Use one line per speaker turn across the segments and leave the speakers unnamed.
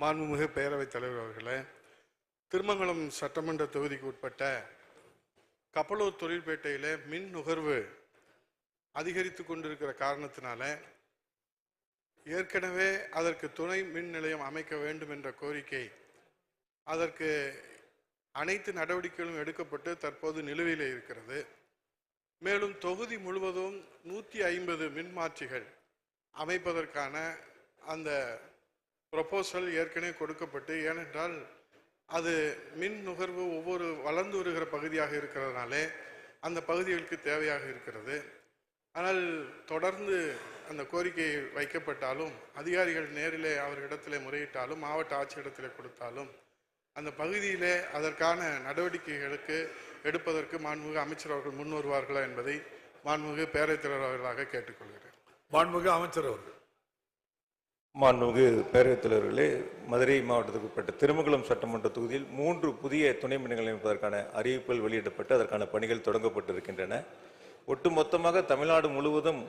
மாண்புமிகு பேரவைத் தலைவர் அவர்களே திருமங்கலம் சட்டமன்ற தொகுதிக்கு உட்பட்ட கப்பலூர் தொழில்பேட்டையில் மின் நுகர்வு அதிகரித்து கொண்டிருக்கிற காரணத்தினால ஏற்கனவே அதற்கு துணை மின் நிலையம் அமைக்க வேண்டும் என்ற கோரிக்கை அதற்கு அனைத்து நடவடிக்கைகளும் எடுக்கப்பட்டு தற்போது நிலுவையில் இருக்கிறது. மேலும் தொகுதி முழுவதும் நூற்றி ஐம்பது மின்மாற்றிகள் அமைப்பதற்கான அந்த ப்ரொப்போசல் ஏற்கனவே கொடுக்கப்பட்டு ஏனென்றால் அது மின் நுகர்வு ஒவ்வொரு வளர்ந்து வருகிற பகுதியாக இருக்கிறதுனாலே அந்த பகுதிகளுக்கு தேவையாக இருக்கிறது. ஆனால் தொடர்ந்து அந்த கோரிக்கை வைக்கப்பட்டாலும் அதிகாரிகள் நேரிலே அவர்களிடத்திலே முறையிட்டாலும் மாவட்ட ஆட்சியிடத்திலே கொடுத்தாலும் அந்த பகுதியிலே அதற்கான நடவடிக்கைகளுக்கு எடுப்பதற்கு மாண்புமிகு அமைச்சர் அவர்கள் முன் வருவார்களா என்பதை மாண்புமிகு பேரவைத் தலைவர் அவர்களாக கேட்டுக்கொள்கிறேன்.
மாண்புமிகு அமைச்சர் அவர்கள்.
மாண்புமிகு பேரவைத் தலைவர்களே மதுரை மாவட்டத்துக்கு உட்பட்ட திருமங்கலம் சட்டமன்ற தொகுதியில் மூன்று புதிய துணை மின் அமைப்பதற்கான அறிவிப்புகள் வெளியிடப்பட்டு அதற்கான பணிகள் தொடங்கப்பட்டிருக்கின்றன. ஒட்டுமொத்தமாக தமிழ்நாடு முழுவதும்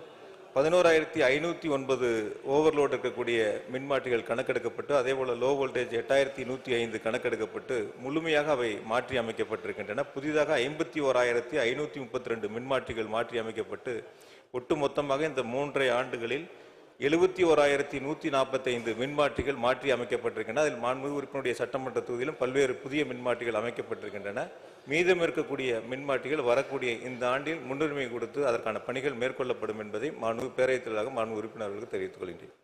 பதினோராயிரத்தி ஐநூற்றி ஒன்பது ஓவர்லோடு இருக்கக்கூடிய மின்மாற்றிகள் கணக்கெடுக்கப்பட்டு அதேபோல் லோ வோல்டேஜ் எட்டாயிரத்தி நூற்றி ஐந்து கணக்கெடுக்கப்பட்டு முழுமையாக அவை மாற்றி அமைக்கப்பட்டிருக்கின்றன. புதிதாக ஐம்பத்தி ஓராயிரத்தி ஐநூற்றி முப்பத்தி ரெண்டு மின்மாற்றிகள் மாற்றி அமைக்கப்பட்டு ஒட்டுமொத்தமாக இந்த மூன்றை ஆண்டுகளில் எழுபத்தி ஓராயிரத்தி நூற்றி நாற்பத்தைந்து மின்மாற்றிகள் மாற்றி அமைக்கப்பட்டிருக்கின்றன. அதில் மாண்புமிகு உறுப்பினருடைய சட்டமன்ற தொகுதியிலும் பல்வேறு புதிய மின்மாற்றிகள் அமைக்கப்பட்டிருக்கின்றன. மீதம் இருக்கக்கூடிய மின்மாற்றிகள் வரக்கூடிய இந்த ஆண்டில் முன்னுரிமை கொடுத்து அதற்கான பணிகள் மேற்கொள்ளப்படும் என்பதை மாண்புமிகு பேரவைத் தலைவராக மாண்பு உறுப்பினர்களுக்கு தெரிவித்துக் கொள்கின்றேன்.